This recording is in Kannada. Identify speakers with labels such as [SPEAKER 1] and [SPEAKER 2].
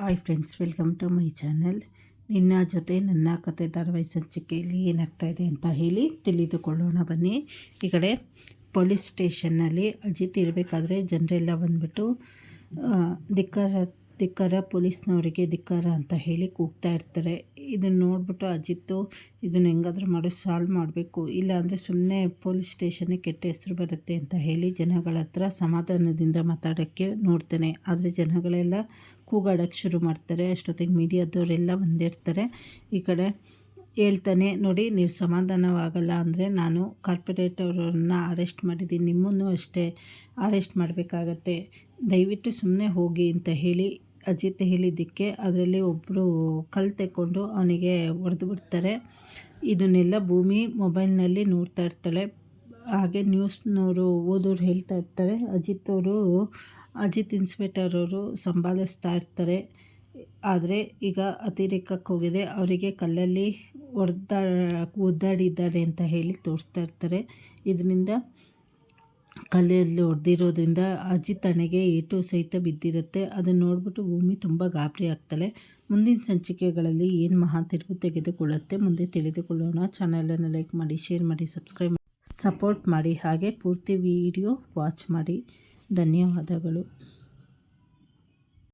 [SPEAKER 1] Hi friends, welcome to my channel. ನಿನ್ನ ಜೊತೆ ನನ್ನ ಕತೆ ಧಾರಾವಾಹಿ ಸಂಚಿಕೆಯಲ್ಲಿ ಏನಾಗ್ತಾ ಇದೆ ಅಂತ ಹೇಳಿ ತಿಳಿದುಕೊಳ್ಳೋಣ ಬನ್ನಿ. ಈ ಕಡೆ ಪೊಲೀಸ್ ಸ್ಟೇಷನ್ನಲ್ಲಿ ಅಜಿತ್ ಇರಬೇಕಾದ್ರೆ ಜನರೆಲ್ಲ ಬಂದ್ಬಿಟ್ಟು ಧಿಕ್ಕಾರ ಧಿಕ್ಕಾರ ಪೊಲೀಸ್ನವರಿಗೆ ಧಿಕ್ಕಾರ ಅಂತ ಹೇಳಿ ಕೂಗ್ತಾ ಇರ್ತಾರೆ. ಇದನ್ನು ನೋಡ್ಬಿಟ್ಟು ಅಜಿತ್ತು, ಇದನ್ನು ಹೆಂಗಾದ್ರೂ ಮಾಡಿ, ಸಾಲ್ವ್ ಮಾಡಬೇಕು. ಇಲ್ಲಾಂದರೆ ಸುಮ್ಮನೆ ಪೊಲೀಸ್ ಸ್ಟೇಷನ್ನೇ ಕೆಟ್ಟ ಹೆಸರು ಬರುತ್ತೆ ಅಂತ ಹೇಳಿ ಜನಗಳ ಹತ್ರ ಸಮಾಧಾನದಿಂದ ಮಾತಾಡೋಕ್ಕೆ ನೋಡ್ತೇನೆ. ಆದರೆ ಜನಗಳೆಲ್ಲ ಕೂಗಾಡೋಕ್ಕೆ ಶುರು ಮಾಡ್ತಾರೆ. ಅಷ್ಟೊತ್ತಿಗೆ ಮೀಡಿಯಾದವರೆಲ್ಲ ಬಂದಿರ್ತಾರೆ. ಈ ಕಡೆ ಹೇಳ್ತಾನೆ, ನೋಡಿ, ನೀವು ಸಮಾಧಾನವಾಗಲ್ಲ ಅಂದರೆ ನಾನು ಕಾರ್ಪೊರೇಟರನ್ನ ಅರೆಸ್ಟ್ ಮಾಡಿದ್ದೀನಿ. ನಿಮ್ಮನ್ನು ಅಷ್ಟೇ ಅರೆಸ್ಟ್ ಮಾಡಬೇಕಾಗತ್ತೆ. ದಯವಿಟ್ಟು ಸುಮ್ಮನೆ ಹೋಗಿ ಅಂತ ಹೇಳಿ ಅಜಿತ್ ಹೇಳಿದ್ದಕ್ಕೆ ಅದರಲ್ಲಿ ಒಬ್ಬರು ಕಲ್ಲು ತೆಕ್ಕೊಂಡು ಅವನಿಗೆ ಹೊಡೆದು ಬಿಡ್ತಾರೆ. ಇದನ್ನೆಲ್ಲ ಭೂಮಿ ಮೊಬೈಲ್ನಲ್ಲಿ ನೋಡ್ತಾ ಇರ್ತಾಳೆ. ಹಾಗೆ ನ್ಯೂಸ್ನವರು, ಓದೋರು ಹೇಳ್ತಾ ಇರ್ತಾರೆ. ಅಜಿತ್ ಅವರು, ಅಜಿತ್ ಇನ್ಸ್ಪೆಕ್ಟರ್ ಅವರು ಸಂಭಾಳಿಸ್ತಾ ಇರ್ತಾರೆ. ಆದರೆ ಈಗ ಅತಿರೇಕಕ್ಕೆ ಹೋಗಿದೆ. ಅವರಿಗೆ ಕಲ್ಲಲ್ಲಿ ಒಡ್ದಾ ಒದ್ದಾಡಿದ್ದಾರೆ ಅಂತ ಹೇಳಿ ತೋರಿಸ್ತಾ ಇರ್ತಾರೆ. ಇದರಿಂದ ಕಲ್ಲಲ್ಲಿ ಹೊಡೆದಿರೋದ್ರಿಂದ ಅಜಿತ್ ಹಣೆಗೆ ಏಟು ಸಹಿತ ಬಿದ್ದಿರುತ್ತೆ. ಅದನ್ನು ನೋಡ್ಬಿಟ್ಟು ಭೂಮಿ ತುಂಬ ಗಾಬರಿ ಆಗ್ತಾಳೆ. ಮುಂದಿನ ಸಂಚಿಕೆಗಳಲ್ಲಿ ಏನು ಮಹಾ ತಿರುವು ತೆಗೆದುಕೊಳ್ಳುತ್ತೆ ಮುಂದೆ ತಿಳಿದುಕೊಳ್ಳೋಣ. ಚಾನಲನ್ನು ಲೈಕ್ ಮಾಡಿ ಶೇರ್ ಮಾಡಿ ಸಬ್ಸ್ಕ್ರೈಬ್ ಸಪೋರ್ಟ್ ಮಾಡಿ. ಹಾಗೆ ಪೂರ್ತಿ ವಿಡಿಯೋ ವಾಚ್ ಮಾಡಿ. ಧನ್ಯವಾದಗಳು.